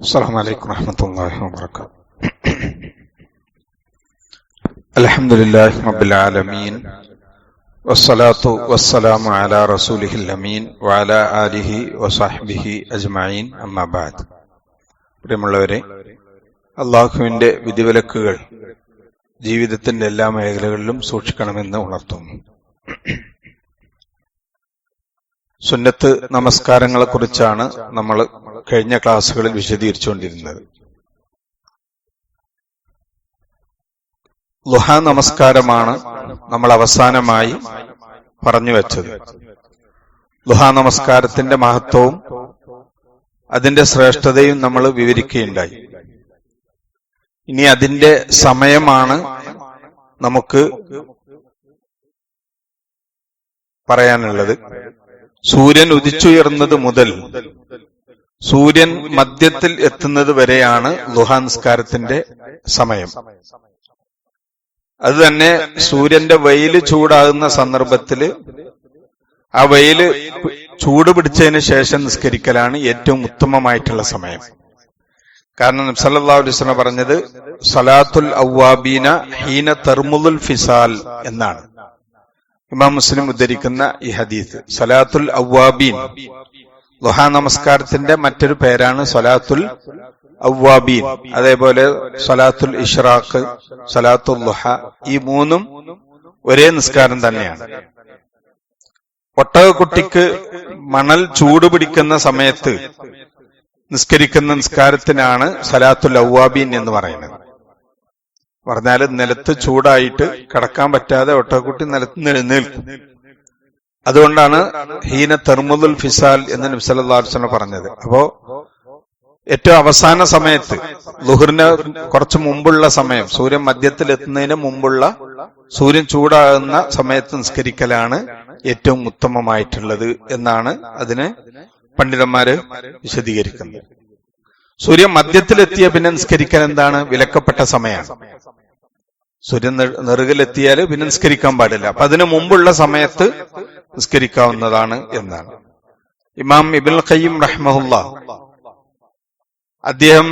السلام عليكم ورحمة الله وبركاته الحمد لله رب العالمين والصلاة والسلام على رسوله الأمين وعلى آله وصحبه أجمعين أما بعد പ്രിയമുള്ളവരെ അള്ളാഹുവിന്റെ വിധിവിലക്കുകൾ ജീവിതത്തിന്റെ എല്ലാ മേഖലകളിലും സൂക്ഷിക്കണമെന്ന് ഉണർത്തുന്നു സുന്നത്ത് നമസ്കാരങ്ങളെക്കുറിച്ചാണ് നമ്മൾ കഴിഞ്ഞ ക്ലാസ്സുകളിൽ വിശദീകരിച്ചുകൊണ്ടിരുന്നത്. ലുഹ നമസ്കാരമാണ് നമ്മൾ അവസാനമായി പറഞ്ഞു വെച്ചത്. ലുഹ നമസ്കാരത്തിന്റെ മഹത്വവും അതിന്റെ ശ്രേഷ്ഠതയും നമ്മൾ വിവരിക്കുകയുണ്ടായി. ഇനി അതിന്റെ സമയമാണ് നമുക്ക് പറയാനുള്ളത്. സൂര്യൻ ഉദിച്ചുയർന്നത് മുതൽ സൂര്യൻ മധ്യത്തിൽ എത്തുന്നത് വരെയാണ് ലുഹാൻസ്കാരത്തിന്റെ സമയം. അത് തന്നെ സൂര്യന്റെ വെയിൽ ചൂടാകുന്ന സന്ദർഭത്തിൽ ആ വെയിൽ ചൂട് പിടിച്ചതിന് ശേഷം നിസ്കരിക്കലാണ് ഏറ്റവും ഉത്തമമായിട്ടുള്ള സമയം. കാരണം നബ്സല്ലാ പറഞ്ഞത് സലാത്തുൽ ഔവാബീന ഹീന തെർമുൽ ഫിസാൽ എന്നാണ്. ഇമാം മുസ്ലിം ഉദ്ധരിക്കുന്ന ഈ ഹദീസ് സലാത്തുൽ ഔവാബീൻ ലുഹാ നമസ്കാരത്തിന്റെ മറ്റൊരു പേരാണ് സലാത്തുൽ ഔവാബീൻ അതേപോലെ സലാത്തുൽ ഇഷ്റാഖ് സലാത്തുൽ ലുഹ ഈ മൂന്നും ഒരേ നിസ്കാരം തന്നെയാണ്. ഒട്ടകക്കുട്ടിക്ക് മണൽ ചൂടുപിടിക്കുന്ന സമയത്ത് നിസ്കരിക്കുന്ന നിസ്കാരത്തിനാണ് സലാത്തുൽ ഔവാബീൻ എന്ന് പറയുന്നത്. പറഞ്ഞാൽ നിലത്ത് ചൂടായിട്ട് കിടക്കാൻ പറ്റാതെ ഒട്ടക്കുട്ടി നിലത്ത് നിലനിൽക്കും അതുകൊണ്ടാണ് ഹീന തെർമുദുൽ ഫിസാൽ എന്ന് നബ്സല്ലാസ്വല പറഞ്ഞത്. അപ്പോ ഏറ്റവും അവസാന സമയത്ത് ലുഹറിന് കുറച്ച് മുമ്പുള്ള സമയം സൂര്യൻ മധ്യത്തിൽ എത്തുന്നതിന് മുമ്പുള്ള സൂര്യൻ ചൂടാകുന്ന സമയത്ത് നിസ്കരിക്കലാണ് ഏറ്റവും ഉത്തമമായിട്ടുള്ളത് എന്നാണ് അതിന് പണ്ഡിതന്മാര് വിശദീകരിക്കുന്നത്. സൂര്യൻ മധ്യത്തിലെത്തിയ പിന്നെ നിസ്കരിക്കൽ എന്താണ്? വിലക്കപ്പെട്ട സമയമാണ്. സൂര്യൻ നെറുകിലെത്തിയാൽ പിന്നെ നിസ്കരിക്കാൻ പാടില്ല. അപ്പൊ അതിനു മുമ്പുള്ള സമയത്ത് നിസ്കരിക്കാവുന്നതാണ് എന്നാണ്. ഇമാം ഇബിൻ ഖയ്യം റഹ്മഹുല്ല അദ്ദേഹം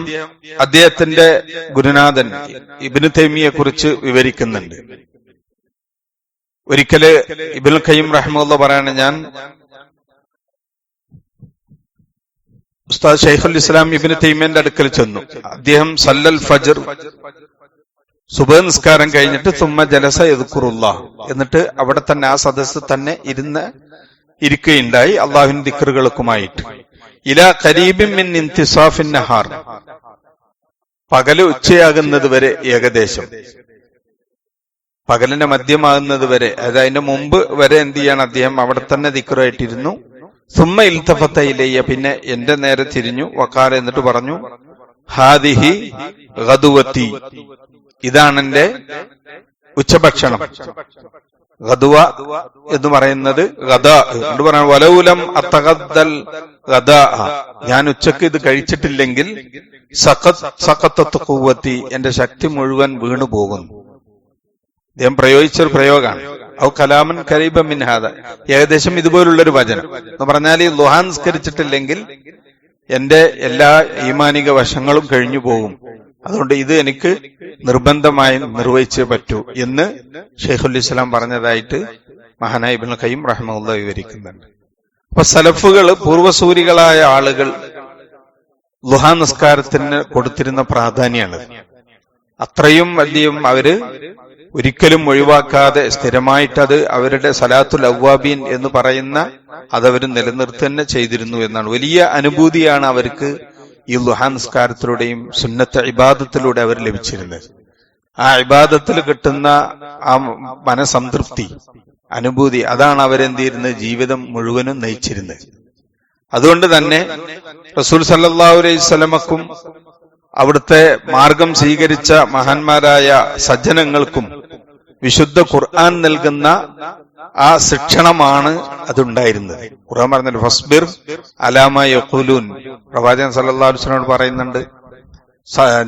അദ്ദേഹത്തിന്റെ ഗുരുനാഥൻ ഇബിന് തൈമിയെ കുറിച്ച് വിവരിക്കുന്നുണ്ട്. ഒരിക്കൽ ഇബിൻ ഖയ്യം റഹ്മുല്ല പറയാണ് ഞാൻ ഉസ്താദ് ഷെയ്ഖുൽ ഇസ്ലാം ഇബിന് തൈമിയന്റെ അടുക്കൽ ചെന്നു. അദ്ദേഹം സല്ലൽ ഫജർ സുബഹ നിസ്കാരം കഴിഞ്ഞിട്ട് തുമ്മ ജലസ എതുക്കുറുള്ള എന്നിട്ട് അവിടെ തന്നെ ആ സദസ്സ് തന്നെ ഇരുന്ന് ഇരിക്കുകയുണ്ടായി അള്ളാഹുവിൻ ദിക്കറുകൾക്കുമായിട്ട് ഇല കരീബിൻ മിൻ പകൽ ഉച്ചയാകുന്നത് വരെ ഏകദേശം. പകലിന്റെ മദ്യമാകുന്നത് വരെ അതായത് അതിന്റെ മുമ്പ് വരെ എന്ത് ചെയ്യാണ് അദ്ദേഹം അവിടെ തന്നെ ദിക്കറായിട്ടിരുന്നു സുമ്മ ഇലയ്യ പിന്നെ എന്റെ നേരെ തിരിഞ്ഞു. വക്കാല എന്നിട്ട് പറഞ്ഞു ഹാദിഹി ഗതുവത്തി ഇതാണ് എന്റെ ഉച്ചഭക്ഷണം. ഗദുവ എന്ന് പറയുന്നത് ഗദ എന്ന് വലൗലം അത്തകദ്ദൽ ഞാൻ ഉച്ചയ്ക്ക് ഇത് കഴിച്ചിട്ടില്ലെങ്കിൽ സഖത്തത്ത് കൂവത്തി എന്റെ ശക്തി മുഴുവൻ വീണു പോകുന്നു. അദ്ദേഹം പ്രയോഗിച്ചൊരു പ്രയോഗമാണ്. ഔ കലാമൻ കരീബ മിൻഹാദ ഏകദേശം ഇതുപോലുള്ളൊരു വചനം. എന്ന് പറഞ്ഞാൽ ഈ ലുഹാൻസ്കരിച്ചിട്ടില്ലെങ്കിൽ എന്റെ എല്ലാ ഈമാനിക വശങ്ങളും കഴിഞ്ഞു പോകും. അതുകൊണ്ട് ഇത് എനിക്ക് നിർബന്ധമായി നിർവഹിച്ചേ പറ്റൂ എന്ന് ഷെയ്ഖുൽ ഇസ്ലാം പറഞ്ഞതായിട്ട് മഹാനായ ഇബിൻ ഖയ്യം റഹ്മുല്ല വിവരിക്കുന്നുണ്ട്. അപ്പൊ സലഫുകൾ പൂർവസൂരികളായ ആളുകൾ ലുഹാ നിസ്കാരത്തിന് കൊടുത്തിരുന്ന പ്രാധാന്യമാണ്. അത്രയും വലിയ അവർ ഒരിക്കലും ഒഴിവാക്കാതെ സ്ഥിരമായിട്ടത് അവരുടെ സലാത്തുൽ അവ്വാബീൻ എന്ന് പറയുന്ന അതവർ നിലനിർത്തന്നെ ചെയ്തിരുന്നു എന്നാണ്. വലിയ അനുഭൂതിയാണ് അവർക്ക് ഈ ലുഹാ നിസ്കാരത്തിലൂടെയും സുന്നത്ത് ഇബാദത്തിലൂടെ അവർ ലഭിച്ചിരുന്നത്. ആ ഇബാദത്തിൽ കിട്ടുന്ന ആ മനസംതൃപ്തി അനുഭൂതി അതാണ് അവരെന്ത് ചെയ്യുന്നത് ജീവിതം മുഴുവനും നയിച്ചിരുന്നത്. അതുകൊണ്ട് തന്നെ റസൂൽ സല്ലാ അലൈഹി അവിടുത്തെ മാർഗം സ്വീകരിച്ച മഹാന്മാരായ സജ്ജനങ്ങൾക്കും വിശുദ്ധ ഖുർആൻ നൽകുന്ന ആ ശിക്ഷണമാണ് അതുണ്ടായിരുന്നത്. ഖുർആൻ പറഞ്ഞത് ഫസ്ബിർ അലാമ യഖുലൂൻ. പ്രവാചകൻ സല്ലല്ലാഹു അലൈഹി വസല്ലം പറയുന്നുണ്ട്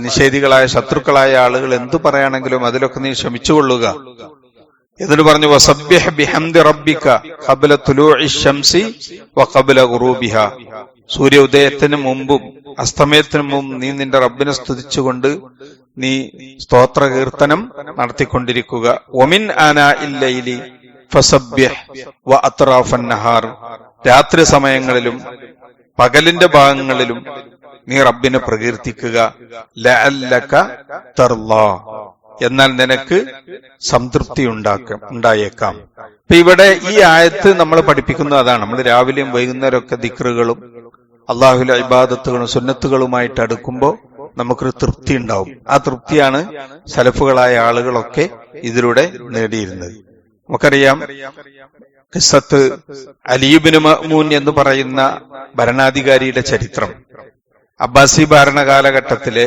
നിഷേധികളായ ശത്രുക്കളായ ആളുകൾ എന്തു പറയുകയാണെങ്കിലും അതിലൊക്കെ നീ ക്ഷമിച്ചുകൊള്ളുക. എന്നിട്ട് പറഞ്ഞു വസബ്യഹ് ബിഹംദി റബ്ബിക ഖബ്ല തുലൂഇ ശംസി വ ഖബ്ല സൂര്യ സൂര്യോദയത്തിന് മുമ്പും അസ്തമയത്തിന് മുമ്പും നീ നിന്റെ റബ്ബിനെ സ്തുതിച്ചുകൊണ്ട് നീ സ്തോത്ര കീർത്തനം നടത്തിക്കൊണ്ടിരിക്കുക. ഒമിൻ ആന ഇല്ലയിലി രാത്രി സമയങ്ങളിലും പകലിന്റെ ഭാഗങ്ങളിലും നീ റബ്ബിനെ പ്രകീർത്തിക്കുക. എന്നാൽ നിനക്ക് സംതൃപ്തി ഉണ്ടാക്കാം ഉണ്ടായേക്കാം. ഇപ്പൊ ഇവിടെ ഈ ആയത്ത് നമ്മൾ പഠിപ്പിക്കുന്ന അതാണ്. നമ്മൾ രാവിലെയും വൈകുന്നേരം ഒക്കെ ദിക്റുകളും അള്ളാഹുലെ ഇബാദത്തുകളും സുന്നത്തുകളുമായിട്ട് അടുക്കുമ്പോൾ നമുക്കൊരു തൃപ്തി ഉണ്ടാവും. ആ തൃപ്തിയാണ് സലഫുകളായ ആളുകളൊക്കെ ഇതിലൂടെ നേടിയിരുന്നത്. നമുക്കറിയാം കിസ്സത്ത് അലീബിന് മഅമൂൻ എന്ന് പറയുന്ന ഭരണാധികാരിയുടെ ചരിത്രം. അബ്ബാസി ഭരണകാലഘട്ടത്തിലെ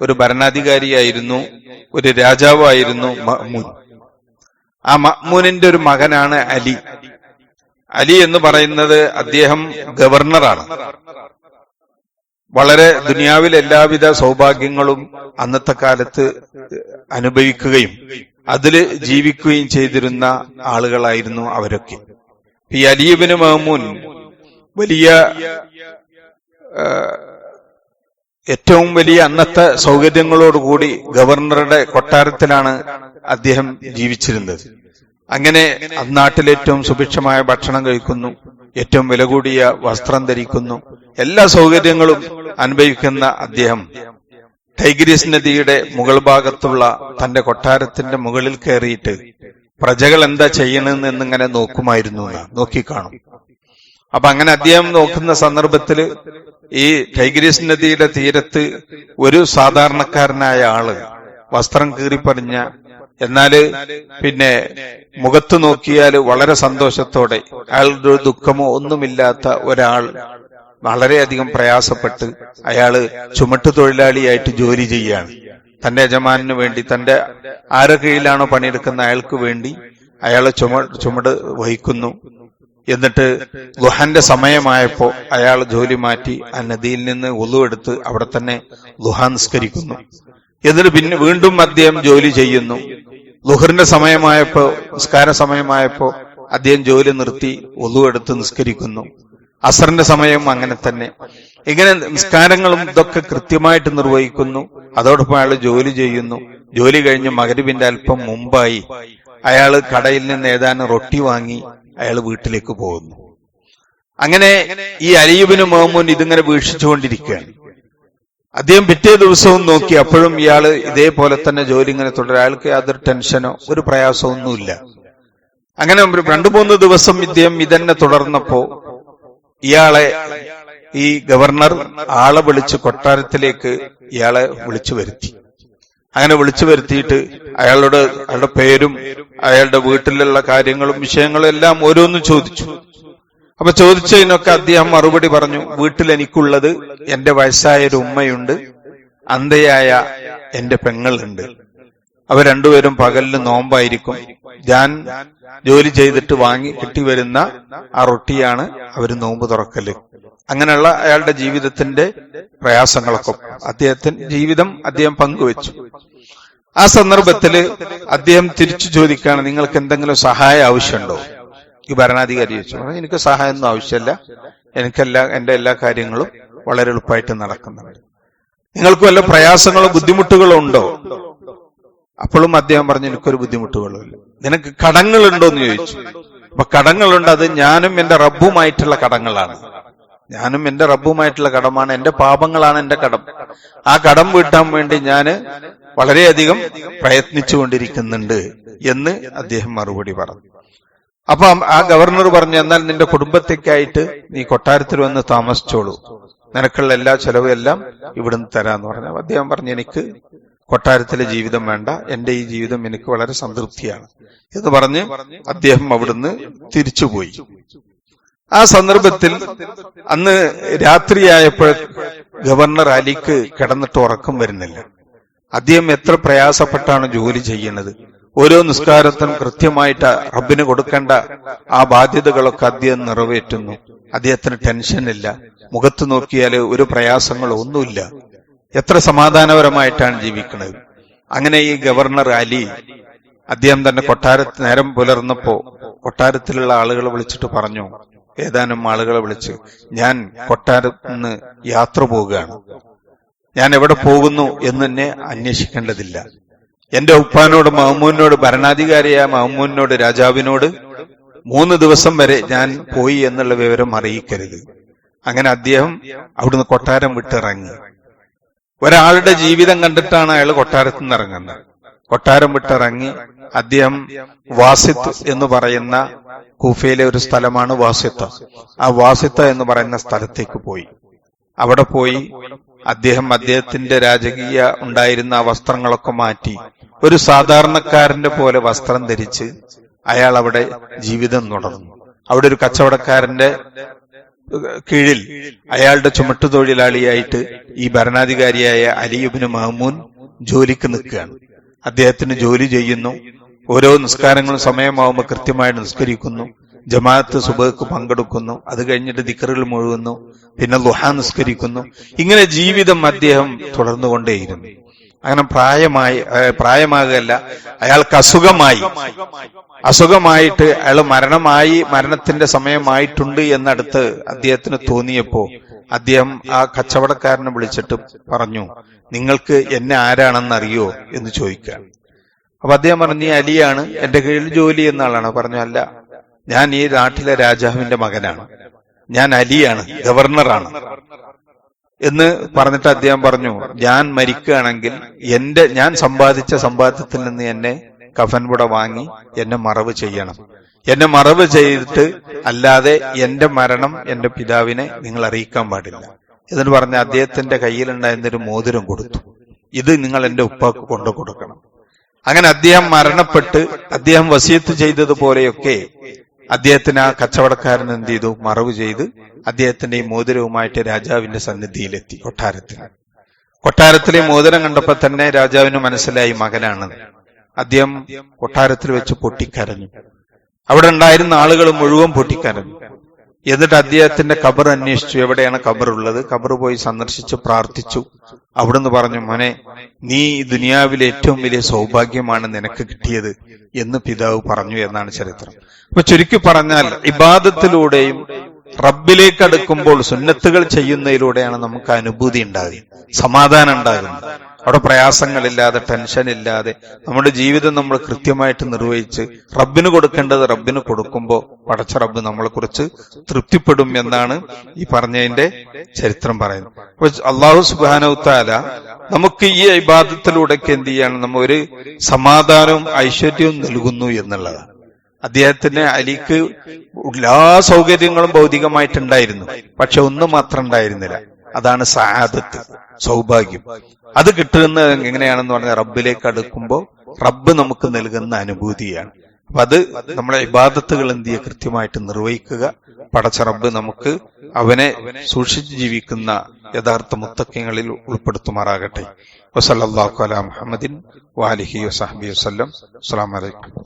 ഒരു ഭരണാധികാരിയായിരുന്നു ഒരു രാജാവായിരുന്നു മഹ്മൂൻ ആ മഹ്മൂനിന്റെ ഒരു മകനാണ് അലി. അലി എന്ന് പറയുന്നത് അദ്ദേഹം ഗവർണറാണ്. വളരെ ദുനിയാവിൽ എല്ലാവിധ സൗഭാഗ്യങ്ങളും അന്നത്തെ കാലത്ത് അനുഭവിക്കുകയും അതിൽ ജീവിക്കുകയും ചെയ്തിരുന്ന ആളുകളായിരുന്നു അവരൊക്കെ. ഈ അലിയബിന് മഹമൂൻ വലിയ ഏറ്റവും വലിയ അന്നത്തെ സൗകര്യങ്ങളോടുകൂടി ഗവർണറുടെ കൊട്ടാരത്തിലാണ് അദ്ദേഹം ജീവിച്ചിരുന്നത്. അങ്ങനെ അന്നാട്ടിൽ ഏറ്റവും സുഭിക്ഷമായ ഭക്ഷണം കഴിക്കുന്നു ഏറ്റവും വില കൂടിയ വസ്ത്രം ധരിക്കുന്നു എല്ലാ സൗകര്യങ്ങളും അനുഭവിക്കുന്ന അദ്ദേഹം. ടൈഗ്രീസ് നദിയുടെ മുകൾ ഭാഗത്തുള്ള തന്റെ കൊട്ടാരത്തിന്റെ മുകളിൽ കയറിയിട്ട് പ്രജകൾ എന്താ ചെയ്യണമെന്ന് എന്നിങ്ങനെ നോക്കുമായിരുന്നു നോക്കിക്കാണും. അപ്പൊ അങ്ങനെ അദ്ദേഹം നോക്കുന്ന സന്ദർഭത്തിൽ ഈ ടൈഗ്രീസ് നദിയുടെ തീരത്ത് ഒരു സാധാരണക്കാരനായ ആൾ വസ്ത്രം കീറിപ്പറിഞ്ഞ എന്നാൽ പിന്നെ മുഖത്ത് നോക്കിയാൽ വളരെ സന്തോഷത്തോടെ അയാളുടെ ദുഃഖമോ ഒന്നുമില്ലാത്ത ഒരാൾ വളരെയധികം പ്രയാസപ്പെട്ട് അയാൾ ചുമട്ടു തൊഴിലാളിയായിട്ട് ജോലി ചെയ്യാണ് തന്റെ യജമാനു വേണ്ടി തന്റെ ആരെ കീഴിലാണോ പണിയെടുക്കുന്ന അയാൾക്ക് വേണ്ടി അയാളെ ചുമ ചുമട് വഹിക്കുന്നു. എന്നിട്ട് ഗുഹന്റെ സമയമായപ്പോ അയാൾ ജോലി മാറ്റി ആ നദിയിൽ നിന്ന് ഒലുവെടുത്ത് അവിടെ തന്നെ ഗുഹ നിസ്കരിക്കുന്നു. എന്നിട്ട് പിന്നെ വീണ്ടും അദ്ദേഹം ജോലി ചെയ്യുന്നു. ലുഹറിന്റെ സമയമായപ്പോ നിസ്കാര സമയമായപ്പോ അദ്ദേഹം ജോലി നിർത്തി ഒലുവെടുത്ത് നിസ്കരിക്കുന്നു. അസറിന്റെ സമയം അങ്ങനെ തന്നെ. ഇങ്ങനെ നിസ്കാരങ്ങളും ഇതൊക്കെ കൃത്യമായിട്ട് നിർവഹിക്കുന്നു. അതോടൊപ്പം അയാൾ ജോലി ചെയ്യുന്നു. ജോലി കഴിഞ്ഞ് മകരുവിന്റെ അല്പം മുമ്പായി അയാൾ കടയിൽ നിന്ന് ഏതാനും റൊട്ടി വാങ്ങി അയാൾ വീട്ടിലേക്ക് പോകുന്നു. അങ്ങനെ ഈ അലിയുബിന് മോമോൻ ഇതിങ്ങനെ വീക്ഷിച്ചുകൊണ്ടിരിക്കുകയാണ്. അദ്ദേഹം പിറ്റേ ദിവസവും നോക്കി അപ്പോഴും ഇയാൾ ഇതേപോലെ തന്നെ ജോലി ഇങ്ങനെ തുടരും. അയാൾക്ക് യാതൊരു ടെൻഷനോ ഒരു പ്രയാസമൊന്നുമില്ല. അങ്ങനെ രണ്ടു മൂന്ന് ദിവസം ഇദ്ദേഹം ഇതന്നെ തുടർന്നപ്പോ ഇയാളെ ഈ ഗവർണർ ആളെ വിളിച്ച് കൊട്ടാരത്തിലേക്ക് ഇയാളെ വിളിച്ചു വരുത്തി. അങ്ങനെ വിളിച്ചു വരുത്തിയിട്ട് അയാളുടെ അയാളുടെ പേരും അയാളുടെ വീട്ടിലുള്ള കാര്യങ്ങളും വിഷയങ്ങളും എല്ലാം ഓരോന്നും ചോദിച്ചു. അപ്പൊ ചോദിച്ചതിനൊക്കെ അദ്ദേഹം മറുപടി പറഞ്ഞു വീട്ടിൽ എനിക്കുള്ളത് എന്റെ വയസ്സായ ഒരു ഉമ്മയുണ്ട് അന്ധയായ എന്റെ പെങ്ങളുണ്ട്. അവർ രണ്ടുപേരും പകലിന് നോമ്പായിരിക്കും. ഞാൻ ജോലി ചെയ്തിട്ട് വാങ്ങി കിട്ടി വരുന്ന ആ റൊട്ടിയാണ് അവർ നോമ്പ് തുറക്കൽ. അങ്ങനെയുള്ള അയാളുടെ ജീവിതത്തിന്റെ പ്രയാസങ്ങളൊക്കെ അദ്ദേഹത്തിന്റെ ജീവിതം അദ്ദേഹം പങ്കുവച്ചു. ആ സന്ദർഭത്തിൽ അദ്ദേഹം തിരിച്ചു ചോദിക്കുകയാണ് നിങ്ങൾക്ക് എന്തെങ്കിലും സഹായം ആവശ്യമുണ്ടോ? ഈ ഭരണാധികാരി ചോദിച്ചു. എനിക്ക് സഹായമൊന്നും ആവശ്യമില്ല. എനിക്കെല്ലാ എന്റെ എല്ലാ കാര്യങ്ങളും വളരെ എളുപ്പമായിട്ട് നടക്കുന്നുണ്ട്. നിങ്ങൾക്ക് വല്ല പ്രയാസങ്ങളോ ബുദ്ധിമുട്ടുകളോ ഉണ്ടോ? അപ്പോഴും അദ്ദേഹം പറഞ്ഞു എനിക്കൊരു ബുദ്ധിമുട്ടുകളും ഇല്ല നിനക്ക് കടങ്ങളുണ്ടോ? എന്ന് ചോദിച്ചു. അപ്പൊ കടങ്ങളുണ്ട്. അത് ഞാനും എന്റെ റബ്ബുമായിട്ടുള്ള കടങ്ങളാണ്. ഞാനും എന്റെ റബ്ബുമായിട്ടുള്ള കടമാണ്. എന്റെ പാപങ്ങളാണ് എന്റെ കടം. ആ കടം വീട്ടാൻ വേണ്ടി ഞാൻ വളരെയധികം പ്രയത്നിച്ചുകൊണ്ടിരിക്കുന്നുണ്ട് എന്ന് അദ്ദേഹം മറുപടി പറഞ്ഞു. അപ്പൊ ആ ഗവർണർ പറഞ്ഞു എന്നാൽ നിന്റെ കുടുംബത്തേക്കായിട്ട് നീ കൊട്ടാരത്തിൽ വന്ന് താമസിച്ചോളൂ. നിനക്കുള്ള എല്ലാ ചെലവും എല്ലാം ഇവിടുന്ന് തരാന്ന് പറഞ്ഞു. അദ്ദേഹം പറഞ്ഞു എനിക്ക് കൊട്ടാരത്തിലെ ജീവിതം വേണ്ട. എന്റെ ഈ ജീവിതം എനിക്ക് വളരെ സംതൃപ്തിയാണ്. എന്ന് പറഞ്ഞ് അദ്ദേഹം അവിടുന്ന് തിരിച്ചുപോയി. ആ സന്ദർഭത്തിൽ അന്ന് രാത്രിയായപ്പോൾ ഗവർണർ അലിക്ക് കിടന്നിട്ട് ഉറക്കം വരുന്നില്ല. അദ്ദേഹം എത്ര പ്രയാസപ്പെട്ടാണ് ജോലി ചെയ്യുന്നത്. ഓരോ നിസ്കാരത്തിനും കൃത്യമായിട്ട് റബ്ബിന് കൊടുക്കേണ്ട ആ ബാധ്യതകളൊക്കെ അദ്ദേഹം നിറവേറ്റുന്നു. അദ്ദേഹത്തിന് ടെൻഷനില്ല. മുഖത്ത് നോക്കിയാൽ ഒരു പ്രയാസങ്ങളോ ഒന്നുമില്ല എത്ര സമാധാനപരമായിട്ടാണ് ജീവിക്കുന്നത്. അങ്ങനെ ഈ ഗവർണർ അലി അദ്ദേഹം തന്നെ കൊട്ടാരത്ത് നേരം പുലർന്നപ്പോ കൊട്ടാരത്തിലുള്ള ആളുകളെ വിളിച്ചിട്ട് പറഞ്ഞു ഏതാനും ആളുകളെ വിളിച്ച് ഞാൻ കൊട്ടാരത്ത് നിന്ന് യാത്ര പോവുകയാണ്. ഞാൻ എവിടെ പോകുന്നു എന്ന് എന്നെ അന്വേഷിക്കേണ്ടതില്ല. എന്റെ ഉപ്പാനോട് മഹമ്മൂനോട് ഭരണാധികാരിയായ മഹമ്മൂനോട് രാജാവിനോട് മൂന്ന് ദിവസം വരെ ഞാൻ പോയി എന്നുള്ള വിവരം അറിയിക്കരുത്. അങ്ങനെ അദ്ദേഹം അവിടുന്ന് കൊട്ടാരം വിട്ടിറങ്ങി. ഒരാളുടെ ജീവിതം കണ്ടിട്ടാണ് അയാൾ കൊട്ടാരത്തിൽ നിന്ന് ഇറങ്ങുന്നത്. കൊട്ടാരം വിട്ടിറങ്ങി അദ്ദേഹം വാസിത്ത് എന്ന് പറയുന്ന കൂഫയിലെ ഒരു സ്ഥലമാണ് വാസിത്ത ആ വാസിത്ത എന്ന് പറയുന്ന സ്ഥലത്തേക്ക് പോയി. അവിടെ പോയി അദ്ദേഹം അദ്ദേഹത്തിന്റെ രാജകീയ ഉണ്ടായിരുന്ന വസ്ത്രങ്ങളൊക്കെ മാറ്റി ഒരു സാധാരണക്കാരന്റെ പോലെ വസ്ത്രം ധരിച്ച് അയാൾ അവിടെ ജീവിതം തുടർന്നു. അവിടെ ഒരു കച്ചവടക്കാരന്റെ കീഴിൽ അയാളുടെ ചുമട്ടുതൊഴിലാളിയായിട്ട് ഈ ഭരണാധികാരിയായ അലിയുബിന് മഹമൂൻ ജോലിക്ക് നിൽക്കുകയാണ്. അദ്ദേഹത്തിന് ജോലി ചെയ്യുന്നു. ഓരോ നിസ്കാരങ്ങളും സമയമാവുമ്പോൾ കൃത്യമായി നിസ്കരിക്കുന്നു. ജമാഅത്ത് സുബഹക്ക് പങ്കെടുക്കുന്നു. അത് കഴിഞ്ഞിട്ട് ദിക്കറുകൾ മുഴുകുന്നു. പിന്നെ ലുഹ നിസ്കരിക്കുന്നു. ഇങ്ങനെ ജീവിതം അദ്ദേഹം തുടർന്നുകൊണ്ടേയിരുന്നു. അങ്ങനെ പ്രായമായി പ്രായമാകുകയല്ല. അയാൾക്ക് അസുഖമായി. അസുഖമായിട്ട് അയാൾ മരണമായി മരണത്തിന്റെ സമയമായിട്ടുണ്ട് എന്നടുത്ത് അദ്ദേഹത്തിന് തോന്നിയപ്പോ അദ്ദേഹം ആ കച്ചവടക്കാരനെ വിളിച്ചിട്ട് പറഞ്ഞു നിങ്ങൾക്ക് എന്നെ ആരാണെന്ന് അറിയോ എന്ന് ചോദിക്കുക. അപ്പൊ അദ്ദേഹം പറഞ്ഞു "നീ അലിയാണ് എന്റെ കീഴിൽ ജോലി എന്ന ആളാണ്. പറഞ്ഞു അല്ല ഞാൻ ഈ നാട്ടിലെ രാജാവിന്റെ മകനാണ്. ഞാൻ അലിയാണ് ഗവർണറാണ്. എന്ന് പറഞ്ഞിട്ട് അദ്ദേഹം പറഞ്ഞു ഞാൻ മരിക്കുകയാണെങ്കിൽ എന്റെ ഞാൻ സമ്പാദിച്ച സമ്പാദ്യത്തിൽ നിന്ന് എന്നെ കഫൻപുട വാങ്ങി എന്നെ മറവ് ചെയ്യണം. എന്നെ മറവ് ചെയ്തിട്ട് അല്ലാതെ എന്റെ മരണം എന്റെ പിതാവിനെ നിങ്ങൾ അറിയിക്കാൻ പാടില്ല. എന്നിട്ട് പറഞ്ഞ അദ്ദേഹത്തിന്റെ കയ്യിലുണ്ടായിരുന്നൊരു മോതിരം കൊടുത്തു. ഇത് നിങ്ങൾ എന്റെ ഉപ്പാക്ക് കൊണ്ടു കൊടുക്കണം. അങ്ങനെ അദ്ദേഹം മരണപ്പെട്ട് അദ്ദേഹം വസീത്ത് ചെയ്തതുപോലെയൊക്കെ അദ്ദേഹത്തിന് ആ കച്ചവടക്കാരൻ എന്ത് ചെയ്തു? മറവ് ചെയ്ത് അദ്ദേഹത്തിന്റെ ഈ മോതിരവുമായിട്ട് രാജാവിന്റെ സന്നിധിയിലെത്തി കൊട്ടാരത്തിൽ. കൊട്ടാരത്തിലെ മോതിരം കണ്ടപ്പോ തന്നെ രാജാവിന് മനസ്സിലായി മകനാണെന്ന് അദ്ദേഹം കൊട്ടാരത്തിൽ വെച്ച് പൊട്ടിക്കരഞ്ഞു. അവിടെ ഉണ്ടായിരുന്ന ആളുകൾ മുഴുവൻ പൊട്ടിക്കരഞ്ഞു. എന്നിട്ട് അദ്ദേഹത്തിന്റെ കബർ അന്വേഷിച്ചു. എവിടെയാണ് കബറുള്ളത് കബർ പോയി സന്ദർശിച്ചു പ്രാർത്ഥിച്ചു. അവിടുന്ന് പറഞ്ഞു മോനെ നീ ദുനിയാവിലെ ഏറ്റവും വലിയ സൗഭാഗ്യമാണ് നിനക്ക് കിട്ടിയത് എന്ന് പിതാവ് പറഞ്ഞു എന്നാണ് ചരിത്രം. അപ്പൊ ചുരുക്കി പറഞ്ഞാൽ ഇബാദത്തിലൂടെയും റബ്ബിലേക്ക് അടുക്കുമ്പോൾ സുന്നത്തുകൾ ചെയ്യുന്നതിലൂടെയാണ് നമുക്ക് അനുഭൂതി ഉണ്ടാകുന്നത് സമാധാനം ഉണ്ടാകുന്നത്. അവിടെ പ്രയാസങ്ങളില്ലാതെ ടെൻഷൻ ഇല്ലാതെ നമ്മുടെ ജീവിതം നമ്മൾ കൃത്യമായിട്ട് നിർവഹിച്ച് റബ്ബിന് കൊടുക്കേണ്ടത് റബ്ബിന് കൊടുക്കുമ്പോൾ പടച്ച റബ്ബ് നമ്മളെ കുറിച്ച് തൃപ്തിപ്പെടും എന്നാണ് ഈ പറഞ്ഞതിന്റെ ചരിത്രം പറയുന്നത്. അപ്പൊ അള്ളാഹു സുബാനവുത്താല നമുക്ക് ഈ ഇബാദത്തിലൂടെയൊക്കെ എന്ത് ചെയ്യാണ്? നമ്മ ഒരു സമാധാനവും ഐശ്വര്യവും നൽകുന്നു എന്നുള്ളതാണ് അദ്ദേഹത്തിന് അലിക്ക് എല്ലാ സൗകര്യങ്ങളും ഭൗതികമായിട്ടുണ്ടായിരുന്നു. പക്ഷെ ഒന്നും മാത്രം ഉണ്ടായിരുന്നില്ല. അതാണ് സഹാദത്ത് സൗഭാഗ്യം. അത് കിട്ടുന്ന എങ്ങനെയാണെന്ന് പറഞ്ഞാൽ റബ്ബിലേക്ക് അടുക്കുമ്പോൾ റബ്ബ് നമുക്ക് നൽകുന്ന അനുഭൂതിയാണ്. അപ്പൊ അത് നമ്മളെ ഇബാദത്തുകൾ എന്ത് ചെയ്യുക? കൃത്യമായിട്ട് നിർവഹിക്കുക. പടച്ച റബ്ബ് നമുക്ക് അവനെ സൂക്ഷിച്ചു ജീവിക്കുന്ന യഥാർത്ഥ മുത്തക്കങ്ങളിൽ ഉൾപ്പെടുത്തുമാറാകട്ടെ. വസല്ലാഹു അല മുഹമ്മദിൻ വാലിഹി വസാഹബി വസ്ലം അസ്സാം വലൈക്കും